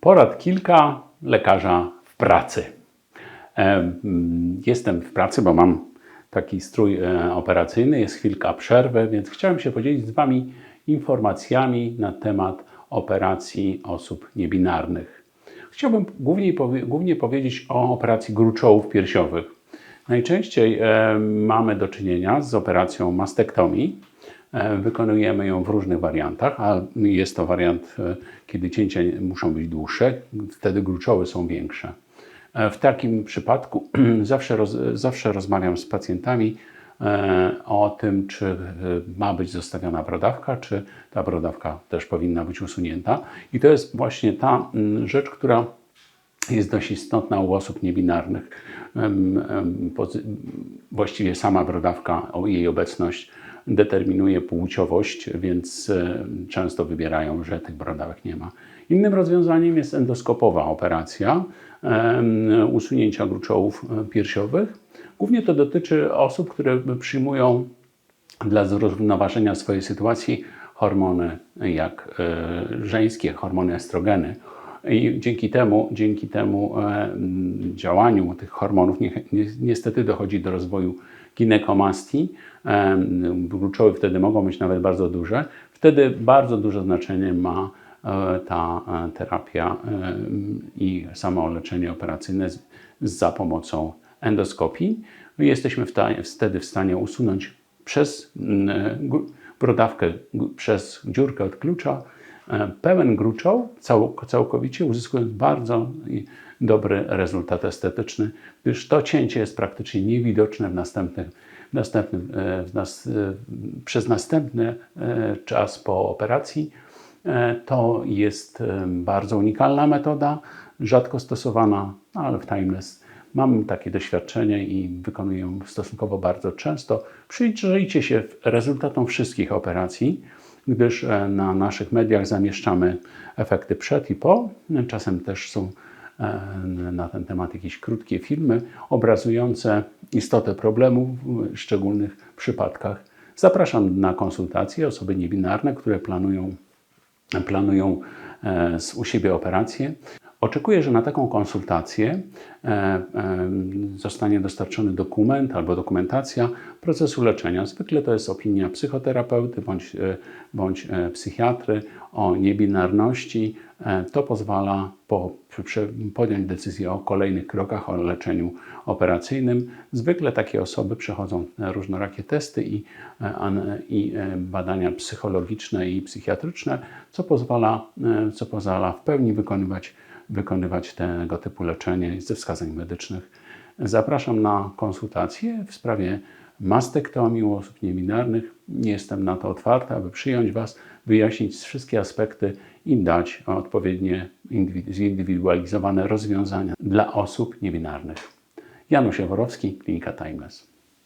Porad kilka lekarza w pracy. E, Jestem w pracy, bo mam taki strój e, operacyjny, jest chwilka przerwy, więc chciałem się podzielić z Wami informacjami na temat operacji osób niebinarnych. Chciałbym głównie, głównie powiedzieć o operacji gruczołów piersiowych. Najczęściej e, mamy do czynienia z operacją mastektomii. E, Wykonujemy ją w różnych wariantach, a jest to wariant, e, kiedy cięcia muszą być dłuższe, wtedy gruczoły są większe. E, W takim przypadku zawsze, roz, zawsze rozmawiam z pacjentami o tym, czy ma być zostawiona brodawka, czy ta brodawka też powinna być usunięta. I to jest właśnie ta rzecz, która jest dość istotna u osób niebinarnych. Właściwie sama brodawka, jej obecność determinuje płciowość, więc e, często wybierają, że tych brodawek nie ma. Innym rozwiązaniem jest endoskopowa operacja usunięcia gruczołów e, piersiowych. Głównie to dotyczy osób, które przyjmują dla zrównoważenia swojej sytuacji hormony jak e, żeńskie, hormony estrogeny. I dzięki temu, dzięki temu działaniu tych hormonów ni, ni, niestety dochodzi do rozwoju ginekomastii. Gruczoły wtedy mogą być nawet bardzo duże. Wtedy bardzo duże znaczenie ma e, ta e, terapia e, i samo leczenie operacyjne z, za pomocą endoskopii. My jesteśmy wtedy w stanie usunąć przez brodawkę, przez dziurkę od klucza pełen gruczoł, cał, całkowicie uzyskując bardzo dobry rezultat estetyczny, gdyż to cięcie jest praktycznie niewidoczne w w następnym, e, w nas, e, przez następny e, czas po operacji. E, To jest e, bardzo unikalna metoda, rzadko stosowana, ale w Timeless mam takie doświadczenie i wykonuję ją stosunkowo bardzo często. Przyjrzyjcie się rezultatom wszystkich operacji, gdyż e, na naszych mediach zamieszczamy efekty przed i po. Czasem też są e, na ten temat jakieś krótkie filmy obrazujące istotę problemu w szczególnych przypadkach. Zapraszam na konsultacje osoby niebinarne, które planują planują e, u siebie operację. Oczekuję, że na taką konsultację e, e, zostanie dostarczony dokument albo dokumentacja procesu leczenia. Zwykle to jest opinia psychoterapeuty bądź, e, bądź psychiatry o niebinarności. To pozwala po, podjąć decyzję o kolejnych krokach, o leczeniu operacyjnym. Zwykle takie osoby przechodzą różnorakie testy i, i badania psychologiczne i psychiatryczne, co pozwala, co pozwala w pełni wykonywać, wykonywać tego typu leczenie ze wskazań medycznych. Zapraszam na konsultacje w sprawie mastektomii u osób niebinarnych. Jestem na to otwarty, aby przyjąć Was, wyjaśnić wszystkie aspekty i dać odpowiednie indywi- zindywidualizowane rozwiązania dla osób niebinarnych. Janusz Jaworowski, Klinika Timeless.